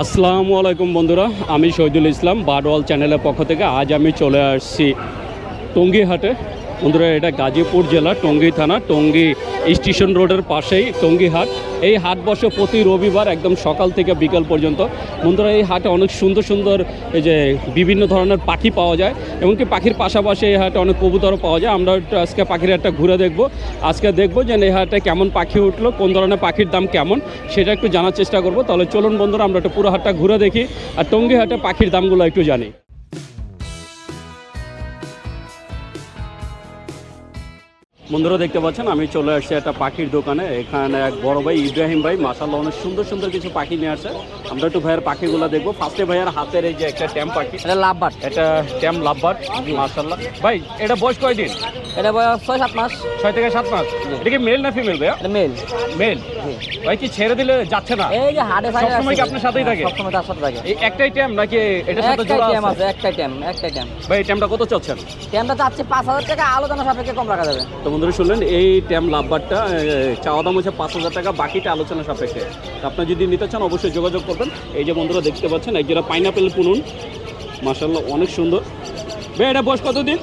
আসসালামু আলাইকুম বন্ধুরা, আমি শহীদুল ইসলাম বাডওয়াল চ্যানেলের পক্ষ থেকে আজ আমি চলে আসছি টঙ্গী হাটে বন্ধুরা, এটা গাজীপুর জেলা, টঙ্গী থানা, টঙ্গী স্টেশন রোডের পাশেই টঙ্গী হাট। এই হাট বসে প্রতি রবিবার একদম সকাল থেকে বিকাল পর্যন্ত। বন্ধুরা, এই হাটে অনেক সুন্দর সুন্দর এই যে বিভিন্ন ধরনের পাখি পাওয়া যায় এমনকি পাখির পাশাপাশি এই হাটে অনেক কবুতরও পাওয়া যায়। আমরা আজকে পাখির হাটটা ঘুরে দেখব। আজকে দেখব যে এই হাটে কেমন পাখি উঠল, কোন ধরনের পাখির দাম কেমন, সেটা একটু জানার চেষ্টা করব। তাহলে চলুন বন্ধুরা, আমরা একটু পুরো হাটটা ঘুরে দেখি। আর টঙ্গী হাটে পাখির দামগুলো একটু জানি। বন্ধুরা দেখতে পাচ্ছেন আমি চলে আসছি একটা পাখির দোকানে। এখানে এক বড় ভাই ইব্রাহিম ভাই মাসাল্লাহ অনেক সুন্দর সুন্দর কিছু পাখি নিয়ে আসে আমরা একটু ভাইয়ের পাখিগুলো দেখব। ফার্স্টে ভাইয়ের হাতের এই যে একটা ট্যাম পাখি এটা লাভবার। এটা ট্যাম লাভবার মাসাল্লাহ ভাই এটা বয়স কয়দিন? এটা বয়স ছয় সাত মাস। ছয় থেকে সাত মাস? এটা কি মেল না ফিমেল ভাইয়া? মেল মেল ভাই কি ছেড়ে দিলে যাচ্ছে না? এই যে হাটে ফাইলে সবসময় কি আপনার সাথেই থাকে? সবসময় তার সাথে থাকে। এই একটাই ট্যাম নাকি এটার সাথে জোড়া আছে? আছে একটাই ট্যাম একটাই ট্যাম ভাই এই ট্যামটা কত চাচ্ছেন? ট্যামটা চাচ্ছে পাঁচ হাজার টাকা আলোচনা সাপেক্ষে কম রাখা যাবে। তো বন্ধুরা শুনলেন এই ট্যাম লাভবারটা চাওয়া দাম হচ্ছে পাঁচ হাজার টাকা বাকিটা আলোচনা সাপেক্ষে। তো আপনার যদি নিতে চান অবশ্যই যোগাযোগ করবেন। এই যে বন্ধুরা দেখতে পাচ্ছেন এক যেটা পাইনাপেল পুনুন। মাসাল্লাহ অনেক সুন্দর। ভাই এটা বয়স কতদিন?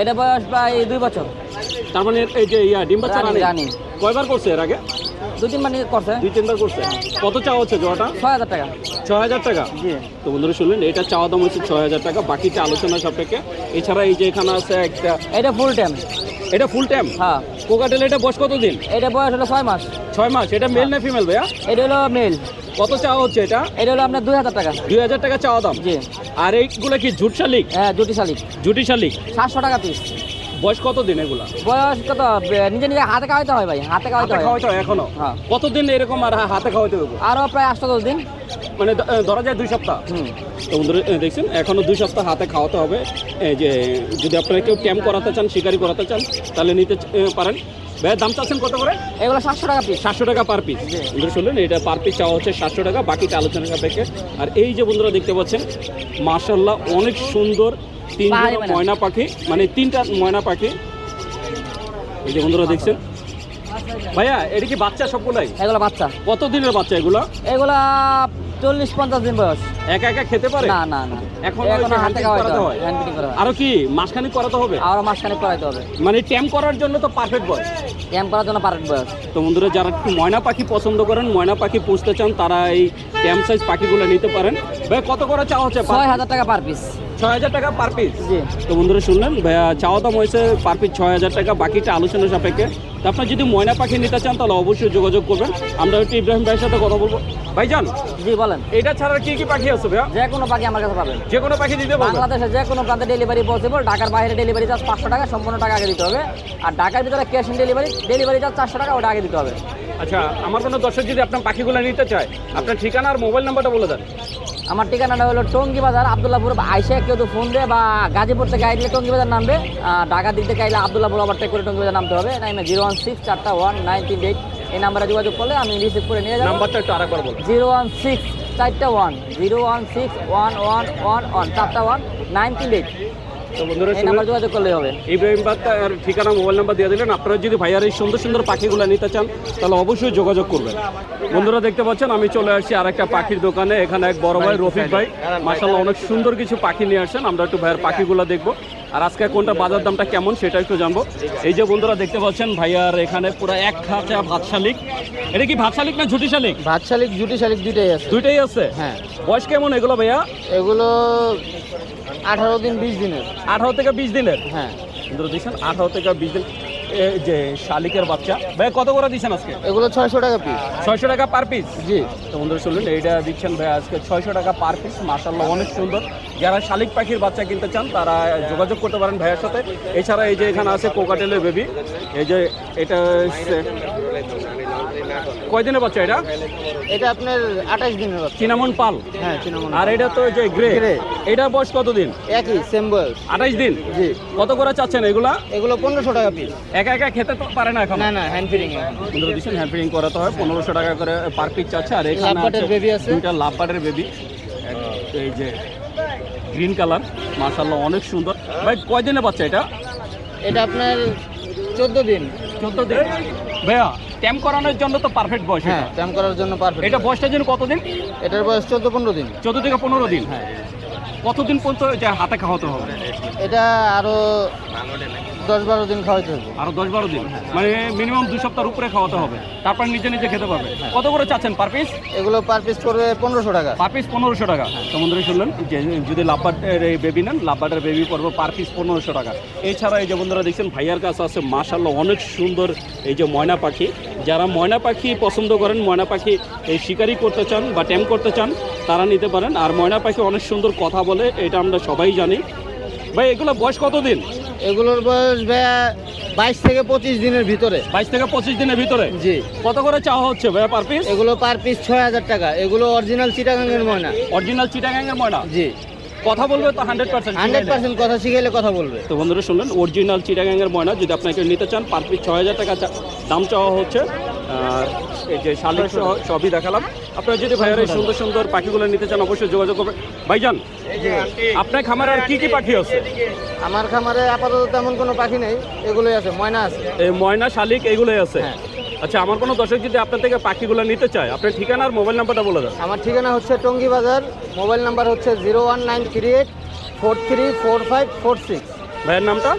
এটা বয়স প্রায় দুই বছর। তার মানে এই যে ইয়া ডিম বাচ্চা রানিং, রানিং। কয়বার করছে এর আগে? দু তিন মানে করছে। দুই তিনবার করছে। কত চাওয়া হচ্ছে জোয়াটা? ছয় হাজার টাকা। ছয় হাজার টাকা? জি। তো বন্ধুরা শুনলেন এটা চাওয়া দাম হচ্ছে ছয় হাজার টাকা বাকিটা আলোচনা সাপেক্ষে। এছাড়া এই যে এখানে আছে একটা এটা ফুল ট্যাম এটা ফুল টাইম হ্যাঁ। কোকাটেল এটা বয়স কতদিন? এটা বয়স হলো ছয় মাস। ছয় মাস এটা মেল না ফিমেল ভাইয়া? এটা হলো মেল কত চাওয়া হচ্ছে এটা? এটা হলো আপনার দুই হাজার টাকা। দুই হাজার টাকা চাওয়া দাম? জি। আর এইগুলো কি ঝুট শালিক? হ্যাঁ দুটি শালিক। জুটি শালিক? সাতশো টাকা পিস বয়স কত দিন এগুলা? বয়স কত নিজে নিজে হাতে খাওয়াইতে হয় ভাই হাতে খাওয়াইতে হয়। খাওয়াইতে হয় এখনও? হ্যাঁ। কতদিন এরকম আর হাতে খাওয়াইতে হবে আরও প্রায় আটশো দশ দিন। মানে ধরা যায় দুই সপ্তাহ? তো বন্ধুরা দেখছেন এখনও দুই সপ্তাহ হাতে খাওয়াতে হবে। যে যদি আপনারা কেউ ক্যাম্প করাতে চান শিকারি করাতে চান তাহলে নিতে পারেন। ভাইয়ের দাম চাচ্ছেন কত করে? এগুলো সাতশো টাকা পিস সাতশো টাকা পার পিস। বন্ধুরা শুনলেন? এটা পার পিস চাওয়া হচ্ছে সাতশো টাকা বাকিটা আলোচনা সাপেক্ষে। আর এই যে বন্ধুরা দেখতে পাচ্ছেন মার্শাল্লাহ অনেক সুন্দর তিন ময়না। ময়না পাখি মানে তিনটা ময়না পাখি। এই যে বন্ধুরা দেখছেন? ভাইয়া এটা কি বাচ্চা সবগুলাই? এগুলো বাচ্চা। কত দিনের বাচ্চা এগুলো? এগুলা চল্লিশ পঞ্চাশ দিন বয়স। একা একা খেতে পারে? না না না। এখন এখন হাতে করাতে হয়? হ্যান্ড ফিটিং করা আরও কি মাসখানেক করাতে হবে? আরও মাসখানেক করাতে হবে। মানে ট্যাম্প করার জন্য তো পারফেক্ট বয়স। ক্যাম্প করার জন্য পারফেক্ট বয়স। তো বন্ধুরা যারা একটু ময়না পাখি পছন্দ করেন ময়না পাখি পুষতে চান তারা এই ট্যাম্প সাইজ পাখিগুলো নিতে পারেন। ভাই কত করে চাওয়া হচ্ছে? ছয় হাজার টাকা পার পিস ছয় হাজার টাকা পার পিস তো বন্ধুরা শুনলেন চাওয়া দাম হয়েছে পার পিস ছয় হাজার টাকা বাকিটা আলোচনা সাপেক্ষে। তো আপনার যদি ময়না পাখি নিতে চান তাহলে অবশ্যই যোগাযোগ করবেন। আমরা একটু ইব্রাহিম ভাইয়ের সাথে কথা বলব। ভাইজান জি বলেন। এটা ছাড়া কি কি পাখি আছে ভাইয়া? যে কোনো পাখি আমার কাছে পাবেন। যে কোনো পাখি দিতে বাংলাদেশে যে কোনো প্রান্তে ডেলিভারি পসিবল ঢাকার বাইরে ডেলিভারি চার্জ পাঁচশো টাকা সম্পূর্ণ টাকা আগে দিতে হবে। আর ঢাকার ভিতরে cash on delivery delivery charge চারশো টাকা ওটা আগে দিতে হবে। আচ্ছা আমার কোনো দর্শক যদি আপনার পাখিগুলো নিতে চায়। আপনার ঠিকানা আর মোবাইল নাম্বারটা বলে দেন। আমার ঠিকানাটা হলো টঙ্গি বাজার আবদুল্লাপুর আইসা কেউ তো ফোন দেয় বা গাজীপুর থেকে আইলে টঙ্গি বাজার নামবে ঢাকা দিক থেকে আইলে আবদুল্লাপুর ওভারটেক করে টঙ্গি বাজার নামতে হবে। নাইমে জিরো ওয়ান সিক্স চারটা ওয়ান নাইন তিন এইট এই নাম্বারে যোগাযোগ করলে আমি রিসিভ করে নিয়ে যাব। নাম্বারটা একটু আরেকবার বলুন জিরো ওয়ান সিক্স চারটা one zero one six one one one one চারটা ওয়ান নাইন তিন এইট তো বন্ধুরা এই নাম্বার যোগাযোগ করলেই হবে। ইব্রাহিম বাক্তার ঠিকানা মোবাইল নাম্বার দিয়ে দিলেন। আপনারা যদি ভাইয়ার এই সুন্দর সুন্দর পাখিগুলো নিতে চান তাহলে অবশ্যই যোগাযোগ করবেন। বন্ধুরা দেখতে পাচ্ছেন আমি চলে আসছি আর একটা পাখির দোকানে। এখানে এক বড় ভাই রফিক ভাই। মাসাল্লাহ অনেক সুন্দর কিছু পাখি নিয়ে আসছেন আমরা একটু ভাইয়ের পাখিগুলো দেখব। আর আজকে কোনটা বাজার দামটা কেমন সেটা একটু জানব। এই যে বন্ধুরা দেখতে পাচ্ছেন ভাইয়ার এখানে পুরো এক খাঁচা ভাত শালিক এটা কি ভাত শালিক না ঝুটি শালিক ভাত শালিক জুটি শালিক দুইটাই আছে। দুইটাই আছে? হ্যাঁ। বয়স কেমন এগুলো ভাইয়া? এগুলো আঠারো দিন বিশ দিনের। আঠারো থেকে বিশ দিনের? হ্যাঁ। বন্ধুরা দিচ্ছেন আঠারো থেকে বিশ দিন। যে শালিকের বাচ্চা ভাই কত করে দিচ্ছেন আজকে? এগুলো ছয়শো টাকা পিস ছয়শো টাকা পার পিস জি। তো বন্ধুরা শুনলেন এইটা দিচ্ছেন ভাই আজকে ছয়শো টাকা পার পিস মার্শাল্লাহ অনেক সুন্দর। যারা শালিক পাখির বাচ্চা কিনতে চান তারা যোগাযোগ করতে পারেন ভাইয়ের সাথে। এছাড়া এই যে এখানে আছে কোকাটেলের বেবি এই যে এটা কয়দিনের বাচ্চা এটা? এটা আপনার আঠাশ দিনের বাচ্চা। চিনামন পাল? হ্যাঁ চিনামন আর এটা তো যে গ্রে। এটা বয়স কতদিন? একই সেম বয়স। আঠাইশ দিন? জি। কত করে চাচ্ছেন এগুলা? এগুলো পনেরোশো টাকা পিস একা একা খেতে তো পারে না এখন? না না হ্যান্ড ফিডিং বন্ধুরা দিচ্ছেন হ্যান্ড ফিডিং করাতে হয়। পনেরোশো টাকা করে পার পিস চাচ্ছে। আর এখানে baby আছে। দুইটা লাভবার্ডের বেবি এই যে গ্রিন কালার মাশাল্লাহ অনেক সুন্দর। ভাই কয়দিনে বাচ্চা এটা? এটা আপনার চোদ্দ দিন। চোদ্দ দিন। ভাইয়া ট্যাম করানোর জন্য তো পারফেক্ট বয়স হ্যাঁ ট্যাম করার জন্য পারফেক্ট এটা বয়সটা জন্য কতদিন? এটার বয়স চোদ্দ পনেরো দিন। চোদ্দ থেকে পনেরো দিন। হ্যাঁ। কতদিন পর্যন্ত এটা হাতে খাওয়াতে হবে? এটা আরও দশ বারো দিন খাওয়াইতে হবে আরও দশ বারো দিন? মানে মিনিমাম দুই সপ্তাহের উপরে খাওয়াতে হবে। তারপর নিজে নিজে খেতে পারবে। কত করে চাচ্ছেন পার পিস? এগুলো পার পিস করবে পনেরোশো টাকা। পার পিস পনেরোশো টাকা। তো বন্ধুরা শুনলেন? যে যদি লাভবার্ডের এই বেবি নেন লাভবার্ডের বেবি পড়বে পার পিস পনেরোশো টাকা। এছাড়া এই যে বন্ধুরা দেখছেন ভাইয়ার কাছে আছে মাশাল্লাহ অনেক সুন্দর এই যে ময়না পাখি। যারা ময়না পাখি পছন্দ করেন ময়না পাখি এই শিকারি করতে চান বা ট্যাম করতে চান তারা নিতে পারেন। আর ময়না পাখি অনেক সুন্দর কথা বলে এটা আমরা সবাই জানি। ভাই এগুলো বয়স কত দিন এগুলোর বয়স ভাইয়া বাইশ থেকে পঁচিশ দিনের ভিতরে। বাইশ থেকে পঁচিশ দিনের ভিতরে? জি। কত করে চাওয়া হচ্ছে ভাইয়া পার পিস এগুলো পার পিস ছয় হাজার টাকা। এগুলো অরিজিনাল চিটাগাঙ্গের ময়না। অরিজিনাল চিটাগাঙ্গের ময়না? জি। কথা বলবে তো হান্ড্রেড পার্সেন্ট হান্ড্রেড পার্সেন্ট কথা শিখাইলে কথা বলবে। তো বন্ধুরা শুনলেন অরিজিনাল চিটাগাঙ্গের ময়না যদি আপনাকে নিতে চান পার পিস ছয় হাজার টাকা দাম চাওয়া হচ্ছে। এই যে শালিক সহ সবই দেখালাম। আপনারা যদি ভাইয়ার এই সুন্দর সুন্দর পাখিগুলো নিতে চান অবশ্যই যোগাযোগ করবেন। ভাইজান আপনার খামারে আর কি কি পাখি আছে? আমার খামারে আপাতত তেমন কোনো পাখি নেই এগুলোই আছে ময়না আছে। এই ময়না শালিক এগুলোই আছে? হ্যাঁ। আচ্ছা আমার কোনো দর্শক যদি আপনার থেকে পাখিগুলো নিতে চায় আপনার ঠিকানা আর মোবাইল নাম্বারটা বলে দেন। আমার ঠিকানা হচ্ছে টঙ্গী বাজার মোবাইল নাম্বার হচ্ছে zero one nine three eight four three four five four six. ভাইয়ের নামটা?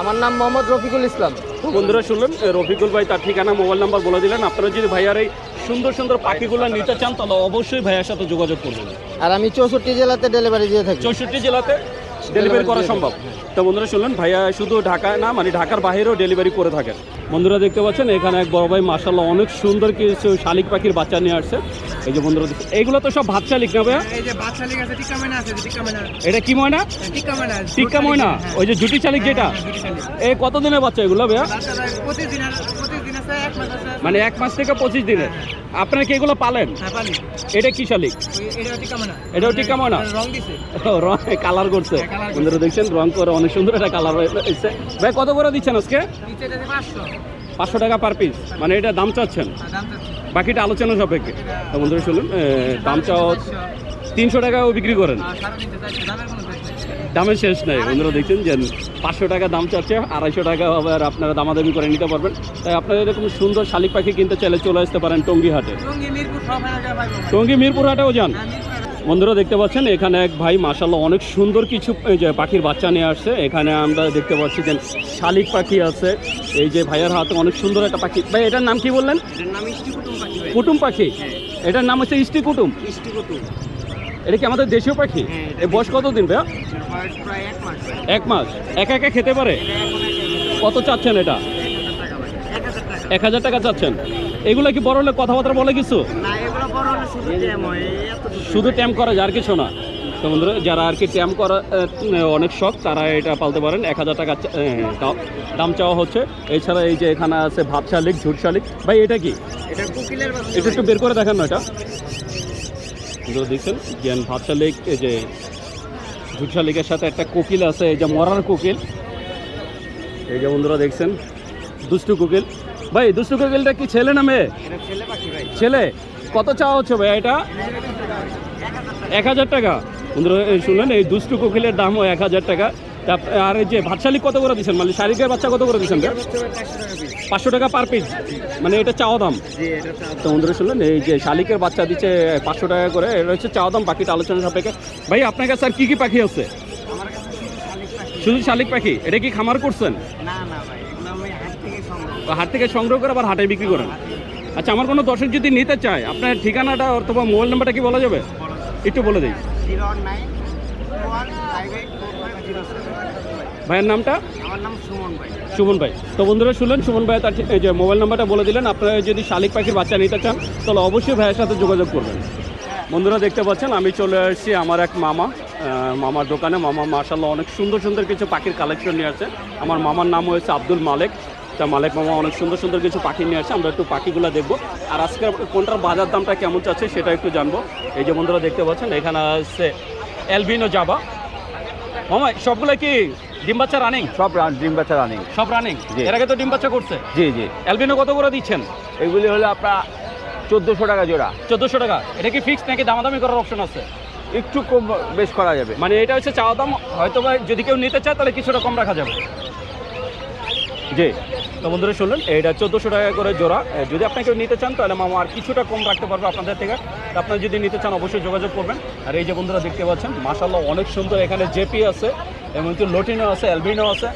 আমার নাম মোহাম্মদ রফিকুল ইসলাম। তো বন্ধুরা শুনলেন রফিকুল ভাই তার ঠিকানা মোবাইল নাম্বার বলে দিলেন। আপনারা যদি ভাইয়ার এই সুন্দর সুন্দর পাখিগুলো নিতে চান তাহলে অবশ্যই ভাইয়ার সাথে যোগাযোগ করবেন। আর আমি চৌষট্টি জেলাতে ডেলিভারি দিয়ে থাকি। চৌষট্টি জেলাতে ডেলিভারি করা সম্ভব। তো বন্ধুরা শুনলেন ভাইয়া শুধু ঢাকায় না মানে ঢাকার বাইরেও ডেলিভারি করে থাকেন। বন্ধুরা দেখতে পাচ্ছেন এখানে এক বড় ভাই মার্শাল্লাহ অনেক সুন্দর কিছু শালিক পাখির বাচ্চা নিয়ে আসছে। এই যে বন্ধুরা এইগুলো তো সব ভাত শালিক না ভাইয়া? এই যে বাচ্চা লিগ আছে টিকা ময়না আছে টিকা ময়না। এটা কি ময়না? টিকা ময়না টিক্কা ময়না? ওই যে জুটি শালিক যেটা? এই কত দিনের বাচ্চা এগুলো ভাইয়া? মানে এক মাস থেকে পঁচিশ দিনের? আপনারা কি এগুলো পালেন? হ্যাঁ এটা কি শালিক এটাও টিকা ময়না। ময়না? রং দিছে। রং কালার করছে। হ্যাঁ। বন্ধুরা দেখছেন রং করে অনেক সুন্দর একটা কালার হয়েছে ভাই কত করে দিচ্ছেন আজকে? পাঁচশো। টাকা পার পিস মানে এটা দাম চাচ্ছেন? বাকিটা আলোচনা সাপেক্ষে। বন্ধুরা শুনুন দাম চাও তিনশো টাকাও বিক্রি করেন। দামের শেষ নাই। বন্ধুরা দেখছেন যে পাঁচশো টাকা দাম চাচ্ছে আড়াইশো টাকা আবার আপনারা দামাদামি করে নিতে পারবেন। তাই আপনারা এরকম সুন্দর শালিক পাখি কিনতে চাইলে চলে আসতে পারেন টঙ্গি হাটে। টঙ্গী মিরপুর হাটেও যান। হ্যাঁ, বন্ধুরা দেখতে পাচ্ছেন এখানে এক ভাই মাসাল্লাহ অনেক সুন্দর কিছু পাখির বাচ্চা নিয়ে আসছে। এখানে আমরা দেখতে পাচ্ছি যে শালিক পাখি আছে। এই যে ভাইয়ের হাতে অনেক সুন্দর একটা পাখি। ভাই এটার নাম কি বললেন? কুটুম পাখি পাখি? এটার নাম হচ্ছে ইষ্টি কুটুম? এটা কি আমাদের দেশীয় পাখি? হ্যাঁ, এই বয়স কত দিন ভাইয়া? এক মাস এক একা খেতে পারে? কত চাচ্ছেন এটা? এক হাজার টাকা চাচ্ছেন। এগুলো কি বড় হলে কথাবার্তা বলে কিছু? না এগুলো বড় হলে শুধু ট্যাম করা যায় আর কিছু না। তো বন্ধুরা যারা আর কি ট্যাম করা অনেক শখ তারা এটা পালতে পারেন। এক হাজার টাকা দাম- চাওয়া হচ্ছে। এছাড়া এই যে এখানে আছে ভাত শালিক ঝুট শালিক ভাই এটা কি? এটা কোকিলের বাচ্চা এটা একটু বের করে দেখান না এটা। দেখছেন? জ্ঞান ভাত শালিক এই যে ঝুট শালিকের সাথে একটা কোকিল আছে এই যে মরার কোকিল। এই যে বন্ধুরা দেখছেন? দুষ্টু কোকিল। ভাই, দুষ্টু কোকিলটা কি ছেলে না মেয়ে? ছেলে? কত চাওয়া হচ্ছে ভাই এটা? এক হাজার টাকা। বন্ধুরা শুনলেন, এই দুষ্টু কোকিলের দামও এক হাজার টাকা। আর এই যে ভাতশালি কত করে দিচ্ছেন? মানে শালিকের বাচ্চা কত করে দিচ্ছেন? পাঁচশো টাকা পার পিস মানে এটা চাওয়া দাম। তো বন্ধুরা, শুনলেন, এই যে শালিকের বাচ্চা দিচ্ছে পাঁচশো টাকা করে, এটা হচ্ছে চাওয়া দাম, বাকিটা আলোচনা সাপেক্ষে। ভাই, আপনার কাছে আর কী কী পাখি আছে? শুধু শালিক পাখি শুধু শালিক পাখি? এটা কি খামার করছেন? না না, ভাই এগুলো আমি হাট থেকে সংগ্রহ হাট থেকে সংগ্রহ করে আবার হাটে বিক্রি করেন? আচ্ছা আমার কোনো দর্শক যদি নিতে চায়, আপনার ঠিকানাটা অথবা মোবাইল নাম্বারটা কি বলা যাবে? একটু বলে দিই। ভাইয়ের নামটা? সুমন ভাই। তো বন্ধুরা, শুনলেন, সুমন ভাই তার যে মোবাইল নাম্বারটা বলে দিলেন। আপনারা যদি শালিক পাখির বাচ্চা নিতে চান, তাহলে অবশ্যই ভাইয়ের সাথে যোগাযোগ করবেন। বন্ধুরা, দেখতে পাচ্ছেন, আমি চলে আসছি আমার এক মামা মামার দোকানে। মামা মার্শাল্লাহ অনেক সুন্দর সুন্দর কিছু পাখির কালেকশন নিয়ে আছে আমার মামার নাম হয়েছে আব্দুল মালেক। তা মালেক মামা অনেক সুন্দর সুন্দর কিছু পাখি নিয়ে আসছে আমরা একটু পাখিগুলো দেখব। আর আজকে কোনটার বাজার দামটা কেমন চাচ্ছে সেটা একটু জানব। এই যে বন্ধুরা দেখতে পাচ্ছেন এখানে আসছে এলবিনো জাবা মামা সবগুলো কি ডিম বাচ্চা রানিং সব ডিম বাচ্চা রানিং সব রানিং। এর আগে তো ডিম বাচ্চা করছে? জি জি। অ্যালবিনো কত করে দিচ্ছেন? এগুলি হলো আপনার চোদ্দোশো টাকা জোড়া। চোদ্দোশো টাকা। এটা কি ফিক্স নাকি দামাদামি করার অপশন আছে? একটু কম বেশ করা যাবে। মানে এটা হচ্ছে চাওয়া দাম হয়তো বা যদি কেউ নিতে চায় তাহলে কিছুটা কম রাখা যাবে। জি। তো বন্ধুরা শুনলেন এটা চোদ্দোশো টাকা করে জোড়া। যদি আপনাকে নিতে চান, তাহলে মামা আর কিছুটা কম রাখতে পারবে আপনাদের থেকে। আপনারা যদি নিতে চান, অবশ্যই যোগাযোগ করবেন। আর এই যে বন্ধুরা দেখতে পাচ্ছেন মাসাল্লাহ অনেক সুন্দর এখানে জেপি আছে। এমনকি লোটিনো আছে অ্যালবিনো আছে।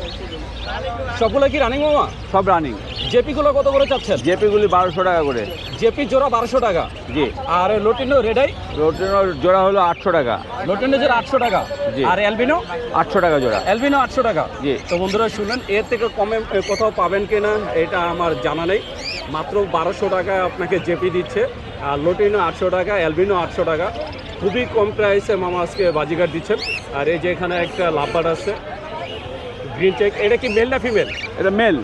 সবগুলো কি রানিং মামা? সব রানিং জেপিগুলো কত করে চাচ্ছেন? জেপিগুলি বারোশো টাকা করে। জেপি জোড়া বারোশো টাকা? জি। আর লোটিনো রেডাই রোটিনোর জোড়া হলো আটশো টাকা। লোটিনো জোড়া আটশো টাকা। জি। আর অ্যালবিনো? আটশো টাকা জোড়া। অ্যালবিনো আটশো টাকা। জি। তো বন্ধুরা শুনলেন এর থেকে কমে কোথাও পাবেন কিনা এটা আমার জানা নেই। মাত্র বারোশো টাকা আপনাকে জেপি দিচ্ছে। আর লোটিনো আটশো টাকা অ্যালবিনো আটশো টাকা। খুবই কম প্রাইসে মামা আজকে বাজিগার দিচ্ছেন। আর এই যে এখানে একটা লাভবার আছে গ্রিন চেক এটা কি মেল না ফিমেল এটা মেল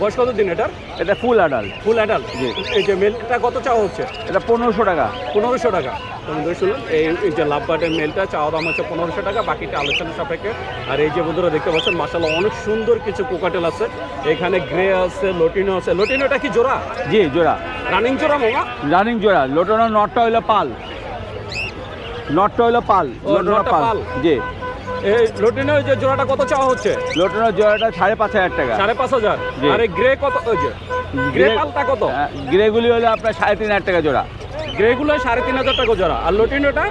বয়স কত দিন এটার? এটা ফুল আডাল ফুল অ্যাডাল্ট জি। এই যে মেলটা কত চাওয়া হচ্ছে? এটা পনেরোশো টাকা। পনেরোশো টাকা। বন্ধুরা শুনুন এই যে লাভবাটের মেলটা চাওয়া দাম হচ্ছে পনেরোশো টাকা বাকিটা আলোচনা সাপেক্ষে। আর এই যে বন্ধুরা দেখতে পাচ্ছেন মাসাল্লাহ অনেক সুন্দর কিছু কোকাটেল আছে। এখানে গ্রে আছে লটিনো আছে। লটিনোটা কি জোড়া? জি জোড়া। রানিং জোড়া মামা? রানিং জোড়া। লোটনের নটটা হইল পাল। নটটা হইল পাল ও, পাল। জি। এই লটিনোর যে জোড়াটা কত চাওয়া হচ্ছে? লোটনের জোড়াটা সাড়ে পাঁচ হাজার টাকা। সাড়ে পাঁচ হাজার। আর এই গ্রে কত গ্রে পালটা কত? গ্রেগুলি হলো আপনার সাড়ে তিন হাজার টাকা জোড়া। গ্রেগুলো সাড়ে তিন হাজার টাকা জোড়া। আর লটিনোটা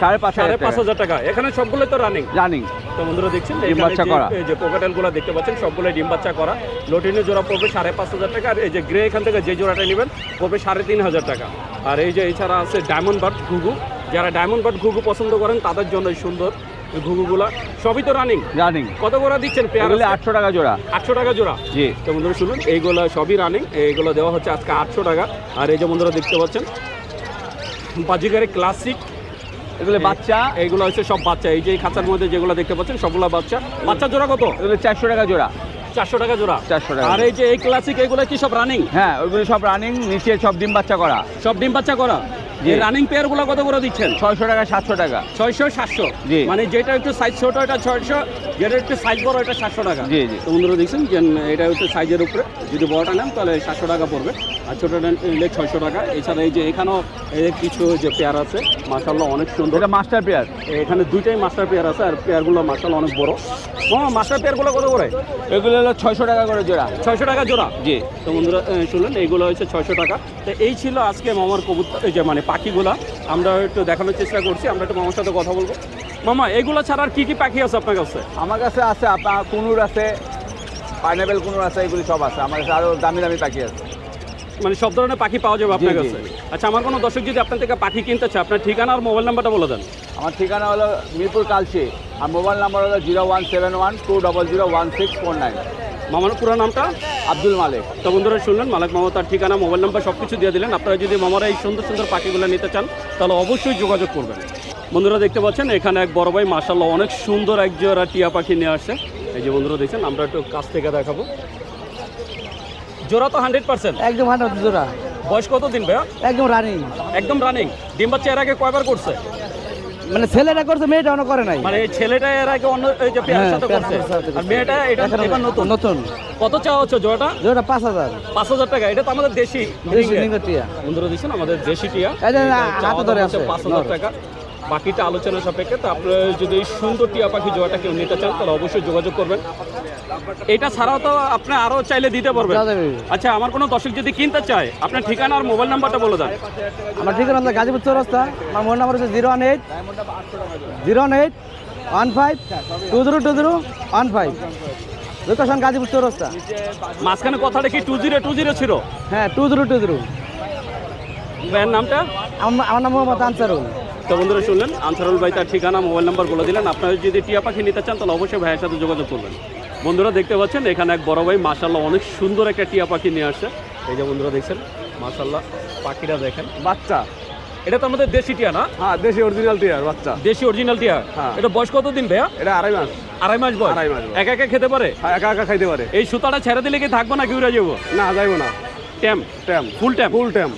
সাড়ে পাঁচ সাড়ে পাঁচ হাজার টাকা। এখানে সবগুলো তো রানিং রানিং তো বন্ধুরা দেখছেন ডিম বাচ্চা করা। এই যে কোকাটেলগুলো দেখতে পাচ্ছেন সবগুলো ডিম বাচ্চা করা। লটিনে জোড়া পড়বে সাড়ে পাঁচ হাজার টাকা। আর এই যে গ্রে এখান থেকে যে জোড়াটা নেবেন পড়বে সাড়ে তিন হাজার টাকা। আর এই যে এছাড়া আছে ডায়মন্ড বার্ড ঘুঘু। যারা ডায়মন্ড বার্ড ঘুঘু পছন্দ করেন তাদের জন্য সুন্দর ঘুঘুগুলা। সবই তো রানিং রানিং কত করে দিচ্ছেন পেয়ার এগুলি আটশো টাকা জোড়া। আটশো টাকা জোড়া? জি। তো বন্ধুরা শুনুন এইগুলো সবই রানিং এইগুলো দেওয়া হচ্ছে আজকে আটশো টাকা। আর এই যে বন্ধুরা দেখতে পাচ্ছেন বাজিগারে ক্লাসিক এগুলি বাচ্চা। এইগুলো হচ্ছে সব বাচ্চা এই যে খাঁচার মধ্যে যেগুলো দেখতে পাচ্ছেন সবগুলো বাচ্চা। বাচ্চা জোড়া কত? এগুলি চারশো টাকা জোড়া। চারশো টাকা জোড়া। 400 টাকা। আর এই যে এই ক্লাসিক এগুলো কি সব রানিং হ্যাঁ ওইগুলি সব রানিং নিচে সব ডিম বাচ্চা করা। সব ডিম বাচ্চা করা। এই রানিং পেয়ারগুলো কত করে দিচ্ছেন? ছয়শো টাকা সাতশো টাকা। ছয়শো সাতশো। মানে যেটা একটু সাইজ ছোট এটা ছয়শো যেটা একটু সাইজ বড় এটা সাতশো টাকা। জি, জি। তো বন্ধুরা দেখছেন যে এটা হচ্ছে সাইজের উপরে। যদি বড়টা নেন তাহলে সাতশো টাকা পড়বে। আর ছোটোটা নিলে ছয়শো টাকা। এছাড়া এই যে এখানেও এই কিছু যে পেয়ার আছে মাসাল্লাহ অনেক সুন্দর। এটা মাস্টার পেয়ার এখানে দুইটাই মাস্টার পেয়ার আছে আর পেয়ারগুলো মাসাল্লাহ অনেক বড়। ও মাস্টার পেয়ারগুলো কত করে? এগুলো হলো ছয়শো টাকা করে জোড়া। ছয়শো টাকা জোড়া? জি। তো বন্ধুরা শুনলেন এইগুলো হচ্ছে ছয়শো টাকা। তো এই ছিল আজকে মামার কবুতর এই যে মানে পাখিগুলা। আমরা একটু দেখানোর চেষ্টা করছি আমরা একটু মামার সাথে কথা বলব। মামা এগুলো ছাড়া আর কী কী পাখি আছে আপনার কাছে? আমার কাছে আছে আপনার কুনুর আছে পাইনাপেল কুনুর আছে এগুলি সব আছে। আমার কাছে আরও দামি দামি পাখি আছে। মানে সব ধরনের পাখি পাওয়া যাবে আপনার কাছে? আচ্ছা আমার কোনো দর্শক যদি আপনার থেকে পাখি কিনতে চায় আপনার ঠিকানা আর মোবাইল নাম্বারটা বলে দেন। আমার ঠিকানা হলো মিরপুর কালচি আর মোবাইল নাম্বার হলো zero one seven one two double zero one six four nine. মামার পুরো নামটা আব্দুল মালিক। তো বন্ধুরা শুনলেন মালিক মামা তার ঠিকানা মোবাইল নাম্বার সব কিছু দিয়ে দিলেন। আপনারা যদি মামারা এই সুন্দর সুন্দর পাখিগুলো নিতে চান তাহলে অবশ্যই যোগাযোগ করবেন। বন্ধুরা দেখতে পাচ্ছেন এখানে এক বড় ভাই মাসাল্লাহ অনেক সুন্দর এক জোড়া টিয়া পাখি নিয়ে আসছে। এই যে বন্ধুরা দেখছেন আমরা একটু কাছ থেকে দেখাবো। জোড়া তো হান্ড্রেড পার্সেন্ট? একদম হান্ড্রেড জোড়া। বয়স কত দিন ভাইয়া? একদম রানিং একদম রানিং ডিম বাচ্চা এর আগে কয়বার করছে? মানে ছেলেটা করছে মেয়েটা অন্য করে নাই। মানে এই ছেলেটা এর আগে অন্য এই যে পেয়ারের সাথে করছে? আর মেয়েটা এটা এখন এবার নতুন? নতুন। কত চাওয়া হচ্ছে জোড়াটা? জোড়াটা পাঁচ হাজার। পাঁচ হাজার টাকা। এটা তো আমাদের দেশি। লিঙ্গটিয়া বন্ধুরা দিচ্ছেন আমাদের দেশি টিয়া। এই যে হাতে ধরে আছে, পাঁচ হাজার। টাকা। বাকিটা আলোচনা সাপেক্ষে তো আপনারা যদি এই সুন্দর টিয়া পাখি জোড়াটা কেউ নিতে চান তাহলে অবশ্যই যোগাযোগ করবেন। এটা ছাড়াও তো আপনি আরও চাইলে দিতে পারবেন। আচ্ছা আমার কোনো দর্শক যদি কিনতে চায় আপনার ঠিকানা আর মোবাইল নাম্বারটা বলে দেন। আমার ঠিকানা হচ্ছে গাজীপুর চৌরাস্তা আমার মোবাইল নাম্বার হচ্ছে zero one eight zero one eight one five two zero two zero one five. Location Gazipur Chowrasta. মাঝখানে কথাটা কি টু জিরো টু জিরো ছিল? হ্যাঁ টু জিরো টু জিরো। ভাইয়ের নামটা? আমার আমার নাম মোহাম্মদ আনসারুল। তো বন্ধুরা শুনলেন আনসারুল ভাই তার ঠিকানা মোবাইল নাম্বার বলে দিলেন। আপনারা যদি টিয়া পাখি নিতে চান তাহলে অবশ্যই ভাইয়ের সাথে যোগাযোগ করবেন। বন্ধুরা দেখতে পাচ্ছেন এখানে এক বড় ভাই মাশাল্লাহ অনেক সুন্দর একটা টিয়া পাখি নিয়ে আসছে। এই যে বন্ধুরা দেখছেন মাশাল্লাহ পাখিটা দেখেন। বাচ্চা। এটা তো আমাদের দেশি টিয়া না? হ্যাঁ দেশি অরিজিনাল টিয়ার বাচ্চা। দেশি অরিজিনাল টিয়া? হ্যাঁ। এটা বয়স কত দিন ভাইয়া? এটা আড়াই মাস। আড়াই মাস বয়স? আড়াই মাস। একা একা খেতে পারে? হ্যাঁ, একা একা খাইতে পারে। এই সুতাটা ছেড়ে দিলে কি থাকব না কি উড়ে যাব? না যাইবো না। ট্যাম। ট্যাম। ফুল ট্যাম? ফুল ট্যাম।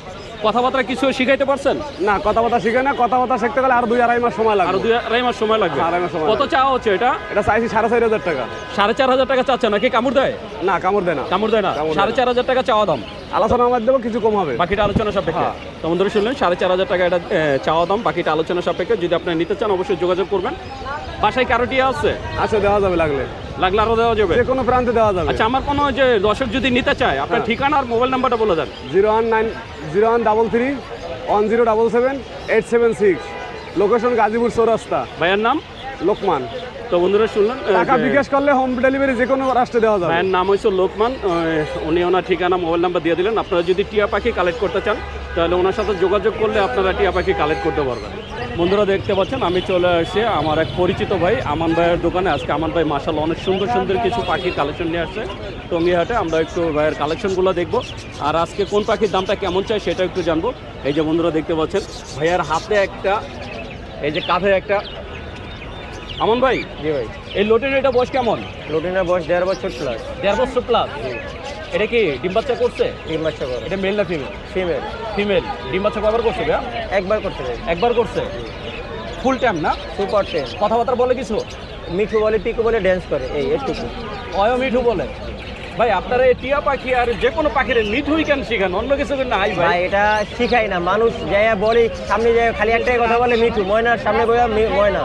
কথাবার্তা কিছু শিখাইতে পারছেন? না কথাবার্তা শিখে না কথাবার্তা শিখতে গেলে আর দুই আড়াই মাস সময় আরও লাগবে দুই আড়াই মাস সময় লাগবে। আড়াই মাস সময় কত চাওয়া হচ্ছে এটা? এটা চাইছি সাড়ে চার হাজার টাকা। সাড়ে চার হাজার টাকা চাচ্ছে নাকি? কামড় দেয়? না কামড় দেয় না। কামড় দেয় না। সাড়ে চার হাজার টাকা চাওয়া দাম। আলোচনার মাধ্যমে কিছু কম হবে। বাকিটা আলোচনা সাপেক্ষে। হ্যাঁ। তো বন্ধুরা শুনলেন সাড়ে চার হাজার টাকা এটা চাওয়া দাম। বাকিটা আলোচনা সাপেক্ষে। যদি আপনি নিতে চান অবশ্যই যোগাযোগ করবেন। বাসায় কারোটিয়া আছে? আচ্ছা দেওয়া যাবে লাগলে। লাগলে আরও দেওয়া যাবে? যে কোনো প্রান্তে দেওয়া যাবে। আচ্ছা আমার কোনো যে দর্শক যদি নিতে চায় আপনার হ্যাঁ। ঠিকানা আর মোবাইল নাম্বারটা বলে দেন। Zero one nine zero one double three one zero double seven eight seven six. Location Gazipur Chowrasta. ভাইয়ের নাম? লোকমান। তো বন্ধুরা শুনলেন টাকা বিকাশ করলে হোম ডেলিভারি যে কোনো রাষ্ট্রে দেওয়া যাবে। ভাইয়ের নাম হচ্ছে লোকমান উনি ওনার ঠিকানা মোবাইল নাম্বার দিয়ে দিলেন। আপনারা যদি টিয়া পাখি কালেক্ট করতে চান তাহলে ওনার সাথে যোগাযোগ করলে আপনারা টিয়া পাখি কালেক্ট করতে পারবেন। বন্ধুরা দেখতে পাচ্ছেন আমি চলে আসছি আমার এক পরিচিত ভাই আমান ভাইয়ের দোকানে। আজকে আমান ভাই মাসাল অনেক সুন্দর সুন্দর কিছু পাখির কালেকশন নিয়ে আসছে। টঙ্গিহাটে আমরা একটু ভাইয়ের কালেকশনগুলো দেখব। আর আজকে কোন পাখির দামটা কেমন চাই সেটা একটু জানব। এই যে বন্ধুরা দেখতে পাচ্ছেন ভাইয়ার হাতে একটা এই যে কাঁধে একটা। আমান ভাই জি ভাই। এই লোটের এটা বয়স কেমন? রুটিনের বয়স দেড় বছর প্লাস দেড় বছর প্লাস এটা কি ডিম বাচ্চা করছে? ডিম বাচ্চা করে। এটা মেল না ফিমেল ফিমেল ফিমেল ডিম বাচ্চা কবার করছে ভাইয়া? একবার করতে পারি একবার করছে? ফুল টাইম না? সুপার টাইম কথাবার্তা বলে কিছু? মিঠু বলে টিকু বলে ড্যান্স করে এই একটু অয় মিঠু বলে? ভাই আপনারা এই টিয়া পাখি আর যে কোনো পাখির মিঠুই কেন শিখান? অন্য কিছু নাই ভাই। এটা শিখাই না। মানুষ যাইয়া বলি সামনে যায় খালি একটাই কথা বলে মিঠু ময়নার সামনে বইয়া ময়না।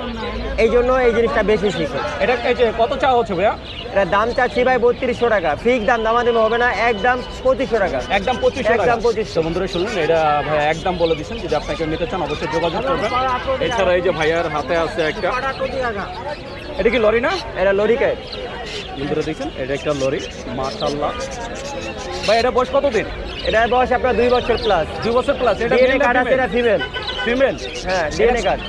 এই জন্য এই জিনিসটা বেশি শিখে। এটা কত চা হচ্ছে ভাইয়া? এটা দাম চাচ্ছি ভাই বত্রিশশো টাকা। ফিক্স দাম দামাদামি হবে না একদম পঁচিশশো টাকা। একদম পঁচিশশো একদম টাকা 2500 তো বন্ধুরা শুনলেন এটা ভাই একদম বলে দিচ্ছেন যদি আপনাকে নিতে চান অবশ্যই যোগাযোগ করবেন। এছাড়া এই যে ভাইয়ার হাতে আছে একটা। এটা কি লরি না? এটা লরিকায় বন্ধুরা দেখছেন এটা একটা লরি মাশাল্লাহ ভাই এটা বয়স কতদিন? এটার বয়স আপনার দুই বছর প্লাস দুই বছর প্লাস এটা ডিএনএ কার্ড আছে এটা ফিমেল ফিমেল হ্যাঁ ডিএনএ কার্ড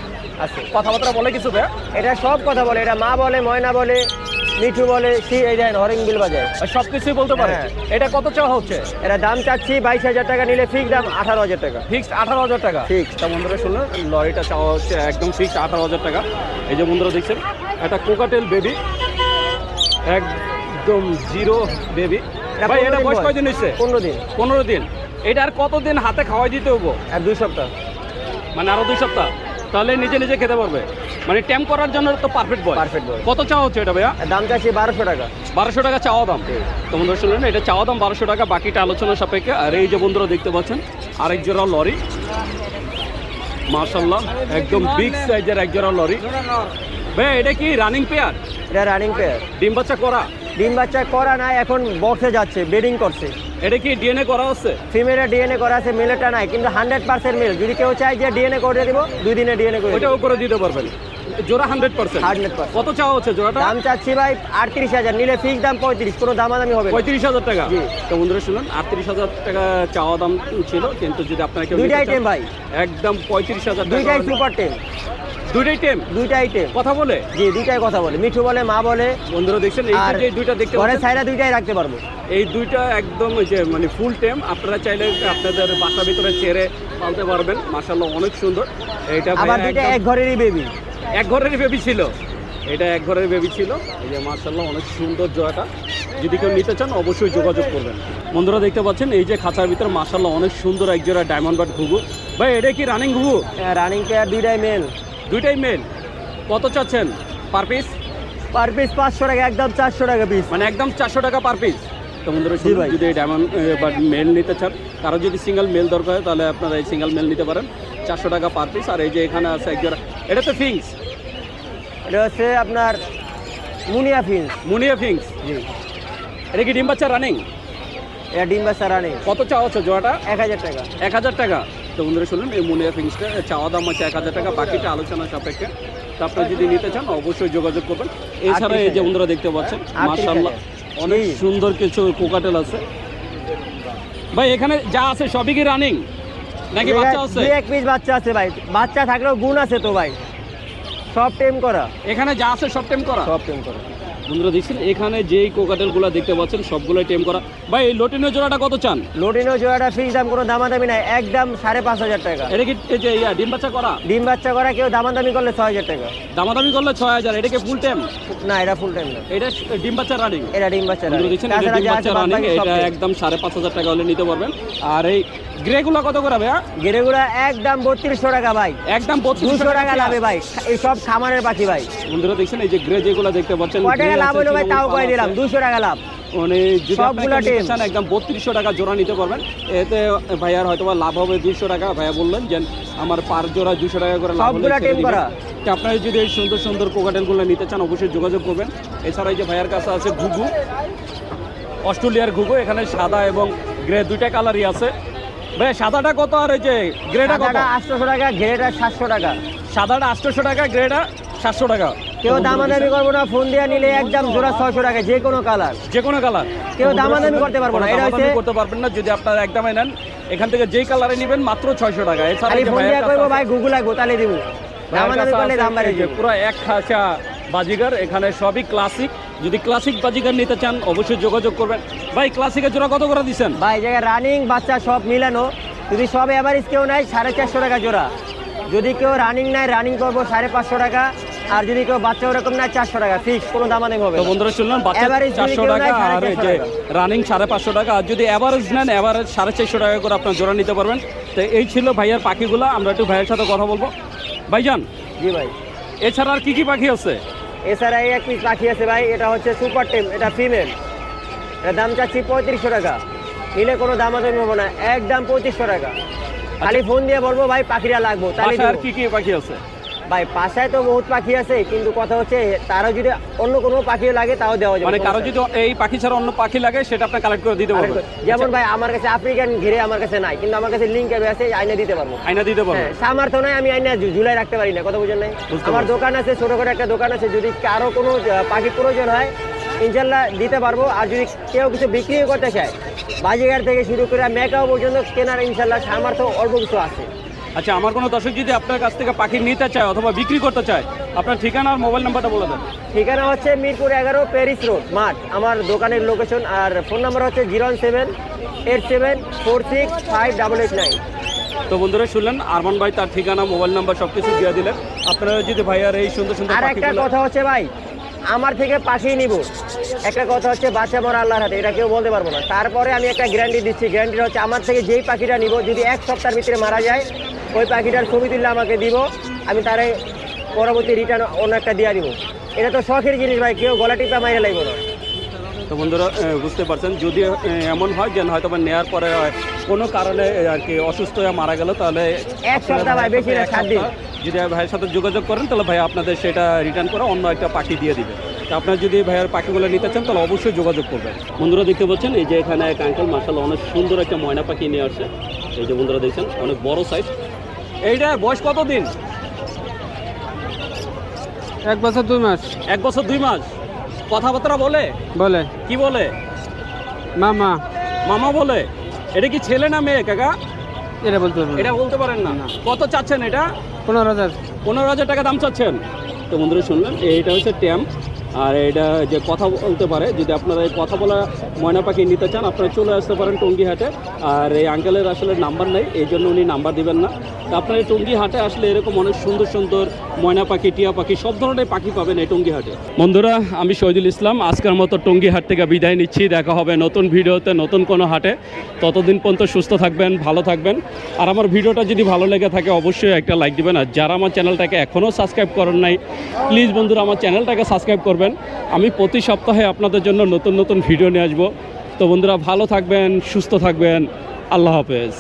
আছে কথাবার্তা বলে কিছু ভাইয়া? এটা সব কথা বলে এটা মা বলে ময়না বলে মিঠু বলে সি এই দেন হরিং বিল বাজায় সব কিছুই বলতে পারে? হ্যাঁ। এটা কত চাওয়া হচ্ছে? এটা দাম চাচ্ছি বাইশ হাজার টাকা নিলে ফিক্স দাম আঠারো হাজার টাকা। ফিক্সড আঠারো হাজার টাকা? Fixed। তা বন্ধুরা শুনলেন লরিটা চাওয়া হচ্ছে একদম ফিক্সড আঠারো হাজার টাকা। এই যে বন্ধুরা দেখছেন একটা কোকাটেল বেবি একদম জিরো বেবি ভাই এটা বয়স। কয়দিন হচ্ছে পনেরো দিন। পনেরো দিন। এটা আর কতদিন হাতে খাওয়াই দিতে হব আর দুই সপ্তাহ। মানে আরও দুই সপ্তাহ। তাহলে নিজে নিজে খেতে পারবে। মানে ট্যাম্প করার জন্য তো পারফেক্ট বয় Perfect boy। কত চাওয়া হচ্ছে এটা ভাইয়া? দাম চাচ্ছি বারোশো টাকা। বারোশো টাকা চাওয়া দাম। তো বন্ধুরা শুনলেন এটা চাওয়া দাম বারোশো টাকা বাকিটা আলোচনা সাপেক্ষে। আর এই যে বন্ধুরা দেখতে পাচ্ছেন আরেক জোড়া লরি। মার্শাল্লাহ একদম বিগ সাইজের এক জোড়া লরি। ভাই এটা কি রানিং পেয়ার এটা রানিং পেয়ার ডিম বাচ্চা করা? ডিম বাচ্চা করা নাই এখন বক্সে যাচ্ছে বেডিং করছে। এটা কি ডিএনএ করা আছে? ফিমেলের ডিএনএ করা আছে মেলেরটা নাই কিন্তু হান্ড্রেড পার্সেন্ট মেল যদি কেউ চায় যে ডিএনএ করে দিব দুই দিনে ডিএনএ করে দিব। ওইটাও করে দিতে পারবেন। জোড়া হান্ড্রেড পার্সেন্ট 100% কত চাওয়া হচ্ছে জোড়াটা? দাম চাচ্ছি ভাই আটত্রিশ হাজার নিলে ফিক্স দাম পঁয়ত্রিশ কোনো দামাদামি হবে পঁয়ত্রিশ হাজার টাকা। তো বন্ধুরা শুনুন আটত্রিশ হাজার টাকা চাওয়া দাম ছিল কিন্তু যদি আপনারা কেউ দুইটা আইটেম ভাই। একদম পঁয়ত্রিশ হাজার দুইটাই সুপার টেন দুইটাই টেম দুইটা আইটেম কথা বলে? জি দুইটাই কথা বলে। মিঠু বলে মা বলে। বন্ধুরা দেখছেন এই যে দুইটা দেখতে ঘরের পাচ্ছেন, দুইটাই রাখতে পারব। এই দুইটা একদম ওই যে মানে ফুল টেম আপনারা চাইলে আপনাদের বাসার ভিতরে ছেড়ে পালতে পারবেন। মাশাল্লাহ অনেক সুন্দর। এটা আবার দুইটা এক ঘরেরই বেবি এক ঘরের বেবি ছিল। এটা এক ঘরের বেবি ছিল। এই যে মার্শাল্লাহ অনেক সুন্দর জয়াটা। যদি কেউ নিতে চান অবশ্যই যোগাযোগ করবেন। বন্ধুরা দেখতে পাচ্ছেন এই যে খাঁচার ভিতরে মার্শাল্লাহ অনেক সুন্দর এক জোড়া ডায়মন্ড বাট ঘুঘু। ভাই এটা কি রানিং ঘুঘু? রানিং পেয়ার দুইটাই মেল দুইটাই মেল কত চাচ্ছেন? পার পিস পার পিস পাঁচশো টাকা একদম চারশো টাকা পিস মানে একদম চারশো টাকা পার পিস তো বন্ধুরা। যদি ডায়মন্ড বা মেল নিতে চান কারও যদি সিঙ্গেল মেল দরকার হয় তাহলে আপনারা এই সিঙ্গেল মেল নিতে পারেন। চারশো টাকা পার পিস আর এই যে এখানে আছে এক জোড়া এটা তো ফিংস এটা হচ্ছে আপনার মুনিয়া ফিন্স মুনিয়া ফিংস জি। এটা কি ডিম বাচ্চা রানিং এটা ডিম বাচ্চা রানিং কত চাওয়া হচ্ছে জোড়াটা? এক হাজার টাকা। এক হাজার টাকা। তো বন্ধুরা শুনুন এই মুনিয়া ফিংসটা চাওয়া দাম আছে এক হাজার টাকা বাকিটা আলোচনা সাপেক্ষে। তো আপনারা যদি নিতে চান অবশ্যই যোগাযোগ করবেন। এছাড়া এই যে বন্ধুরা দেখতে পাচ্ছেন মার্শাল্লাহ অনেক সুন্দর কিছু কোকাটেল আছে। ভাই এখানে যা আছে সবই কি রানিং নাকি বাচ্চা আছে? দুই এক পিস বাচ্চা আছে ভাই। বাচ্চা থাকলেও গুণ আছে তো ভাই। সব টেম করা। এখানে যা আছে সব টেম করা? সব টেম করা। বন্ধুরা দেখছেন এখানে যেই কোকাটেলগুলো দেখতে পাচ্ছেন সবগুলোই টেম করা। ভাই এই লোটিনের জোড়াটা কত চান? লোটিনো জোড়াটা ফিক্স দাম কোনো দামাদামি নাই। একদম সাড়ে পাঁচ হাজার টাকা। এটা কি এই যে ইয়া ডিম বাচ্চা করা? ডিম বাচ্চা করা কেউ দামাদামি করলে ছয় হাজার টাকা। দামাদামি করলে ছয় হাজার এটা কি ফুল টাইম না এটা ফুল টাইম না। এটা ডিম বাচ্চা রানিং এটা ডিম বাচ্চা বন্ধুরা দেখছেন এটা ডিম বাচ্চা রানিং এটা একদম সাড়ে পাঁচ হাজার টাকা হলে নিতে পারবেন। আর এই গ্রেগুলো কত করে ভাইয়া? গেরেগুড়া একদম বত্রিশশো টাকা ভাই। একদম বত্রিশশো টাকা লাভে ভাই। এই সব খামারের পাখি ভাই। বন্ধুরা দেখছেন এই যে গ্রে যেগুলো দেখতে পাচ্ছেন টাকা লাভ হলো ভাই তাও কয়ে দিলাম দুশো টাকা লাভ। মানে সবগুলা। চান একদম বত্রিশশো টাকা জোড়া নিতে পারবেন। এতে ভাইয়ার হয়তো লাভ হবে দুইশো টাকা। ভাইয়া বললেন যে আমার পার জোড়া দুশো টাকা করে লাভ। করা। আপনারা যদি এই সুন্দর সুন্দর কোকাটেলগুলো নিতে চান অবশ্যই যোগাযোগ করবেন। এছাড়া এই যে ভাইয়ার কাছে আছে ঘুঘু। অস্ট্রেলিয়ার ঘুঘু এখানে সাদা এবং গ্রে দুইটা কালারই আছে। ভাই সাদাটা কত আর এই যে গ্রেটা কত? আটশোশো টাকা গ্রেটা সাতশো টাকা। সাদাটা আটশোশো টাকা গ্রেটা সাতশো টাকা। কেউ দামাদামি করব না ফোন দিয়ে নিলে একদম জোড়া ছয়শো টাকা যে কোনো কালার যে কোনো কালার কেউ দামাদামি করতে পারব না, এটা হচ্ছে- করতে পারবেন না যদি আপনারা একদমই নেন এখান থেকে যেই কালারে নেবেন মাত্র ছয়শো টাকা। এছাড়া ফোন দিয়ে ভাই গুগল তাহলে দিব। দামাদামি করলে দাম বাড়ে এই পুরো এক খাঁচা বাজিগার এখানে সবই ক্লাসিক যদি ক্লাসিক বাজিগার নিতে চান অবশ্যই যোগাযোগ করবেন। ভাই ক্লাসিকের জোড়া কত করে দিচ্ছেন ভাই জায়গায় রানিং বাচ্চা সব মিলানো। যদি সব এভারেজ কেউ নেয় সাড়ে চারশো টাকা জোড়া। যদি কেউ রানিং নেয় রানিং করব সাড়ে পাঁচশো টাকা। আর যদি কেউ বাচ্চা ওরকম চারশো টাকা ফিক্স কোনো হবে তো বন্ধুরা শুনলেন বাচ্চা চারশো টাকা আর যে রানিং সাড়ে পাঁচশো টাকা আর যদি অ্যাভারেজ নেন অ্যাভারেজ সাড়ে চারশো টাকা করে আপনার জোড়া নিতে পারবেন। তো এই ছিল ভাইয়ার পাখিগুলো আমরা একটু ভাইয়ের সাথে কথা বলব। ভাইজান জি ভাই। এছাড়া আর কি কি পাখি আছে? এছাড়া এই এক পিস পাখি আছে ভাই এটা হচ্ছে সুপার টেম এটা ফিমেল এটা দাম চাচ্ছি পঁয়ত্রিশশো টাকা। নিলে কোনো দামাদামি হবে না একদম পঁয়ত্রিশশো টাকা। খালি ফোন দিয়ে বলব ভাই পাখিরা লাগবো তাহলে আর। কি কি পাখি আছে? ভাই পাশায় তো বহুত পাখি আছে কিন্তু কথা হচ্ছে তারও যদি অন্য কোনো পাখি লাগে তাও দেওয়া যাবে মানে কারও যদি এই পাখি ছাড়া অন্য পাখি লাগে সেটা আপনি কালেক্ট করে দিতে পারবেন যেমন ভাই আমার কাছে আফ্রিকান ঘিরে আমার কাছে নাই কিন্তু আমার কাছে লিঙ্ক আছে আইনে দিতে পারব। আইনা দিতে পারবেন হ্যাঁ সামর্থ্য নাই আমি আইনা ঝু- ঝুলাই রাখতে পারি না কথা বুঝেন নাই? আমার দোকান আছে ছোট করে একটা দোকান আছে যদি কারও কোনো পাখি প্রয়োজন হয় ইনশাল্লাহ দিতে পারব। আর যদি কেউ কিছু বিক্রি করতে চায় বাজিঘাট থেকে শুরু করে মেকাও পর্যন্ত কেনার ইনশাল্লাহ সামর্থ্য অল্প কিছু আছে। আচ্ছা আমার কোনো দর্শক যদি আপনার কাছ থেকে পাখি নিতে চায় অথবা বিক্রি করতে চায় আপনার ঠিকানা আর মোবাইল নাম্বারটা বলে দেন। ঠিকানা হচ্ছে মিরপুর এগারো প্যারিস রোড মাঠ। আমার দোকানের লোকেশন আর ফোন নাম্বার হচ্ছে zero seven eight seven four six five double eight nine. তো বন্ধুরা শুনলেন আরমান ভাই তার ঠিকানা মোবাইল নাম্বার সব কিছু দিয়ে দিলেন। আপনারা যদি ভাই আর এই সুন্দর সুন্দর আর একটা কথা হচ্ছে ভাই আমার থেকে পাখি নিব। একটা কথা হচ্ছে বাচ্চা মরা আল্লাহর হাতে এটা কেউ বলতে পারব না। তারপরে আমি একটা গ্যারান্টি দিচ্ছি গ্যারান্টি হচ্ছে আমার থেকে যেই পাখিটা নিব যদি এক সপ্তাহের ভিতরে মারা যায় ওই পাখিটার ছবি তুললে আমাকে দিব আমি তারে পরবর্তী রিটার্ন অন্য একটা দিয়ে দিব। এটা তো শখের জিনিস ভাই কেউ গলা টিপা মাইরে লাগবে না। তো বন্ধুরা বুঝতে পারছেন যদি এমন হয় যে হয়তো নেওয়ার পরে কোনো কারণে আর কি অসুস্থ হয়ে মারা গেল তাহলে এক সপ্তাহ ভাই, বেশি না, সাত দিন। যদি ভাইয়ের সাথে যোগাযোগ করেন তাহলে ভাই আপনাদের সেটা রিটার্ন করে অন্য একটা পাখি দিয়ে দিবে। তো আপনারা যদি ভাইয়ের পাখিগুলো নিতে চান তাহলে অবশ্যই যোগাযোগ করবেন। বন্ধুরা দেখতে পাচ্ছেন এই যে এখানে এক আঙ্কেল মার্শাল অনেক সুন্দর একটা ময়না পাখি নিয়ে আসছে। এই যে বন্ধুরা দেখছেন অনেক বড় সাইজ এইটা বয়স কত দিন এক বছর দুই মাস। এক বছর দুই মাস। কথাবার্তা বলে? বলে। কি বলে? মামা। মামা বলে? এটা কি ছেলে না মেয়ে কাকা? এটা বলতে পারব এটা বলতে পারেন না। কত চাচ্ছেন এটা? পনেরো হাজার। পনেরো হাজার টাকা দাম চাচ্ছেন। তো বন্ধুরা শুনলেন এইটা হচ্ছে ট্যাম্প আর এটা যে কথা বলতে পারে, যদি আপনারা এই কথা বলা ময়না পাখি নিতে চান, আপনারা চলে আসতে পারেন টঙ্গি হাটে আর এই আঙ্কেলের আসলে নাম্বার নেই, এই জন্য উনি নাম্বার দিবেন না। আপনারা এই টঙ্গি হাটে আসলে এরকম অনেক সুন্দর সুন্দর ময়না পাখি, টিয়া পাখি, সব ধরনের পাখি পাবেন এই টঙ্গি হাটে বন্ধুরা, আমি শহীদুল ইসলাম, আজকের মতো টঙ্গি হাট থেকে বিদায় নিচ্ছি। দেখা হবে নতুন ভিডিওতে, নতুন কোনো হাটে। ততদিন পর্যন্ত সুস্থ থাকবেন, ভালো থাকবেন। আর আমার ভিডিওটা যদি ভালো লেগে থাকে, অবশ্যই একটা লাইক দিবেন। আর যারা আমার চ্যানেলটাকে এখনও সাবস্ক্রাইব করেন নাই প্লিজ বন্ধুরা, আমার চ্যানেলটাকে সাবস্ক্রাইব করবেন। আমি প্রতি সপ্তাহে আপনাদের জন্য নতুন নতুন ভিডিও নিয়ে আসব। তো বন্ধুরা, ভালো থাকবেন, সুস্থ থাকবেন। আল্লাহ হাফেজ।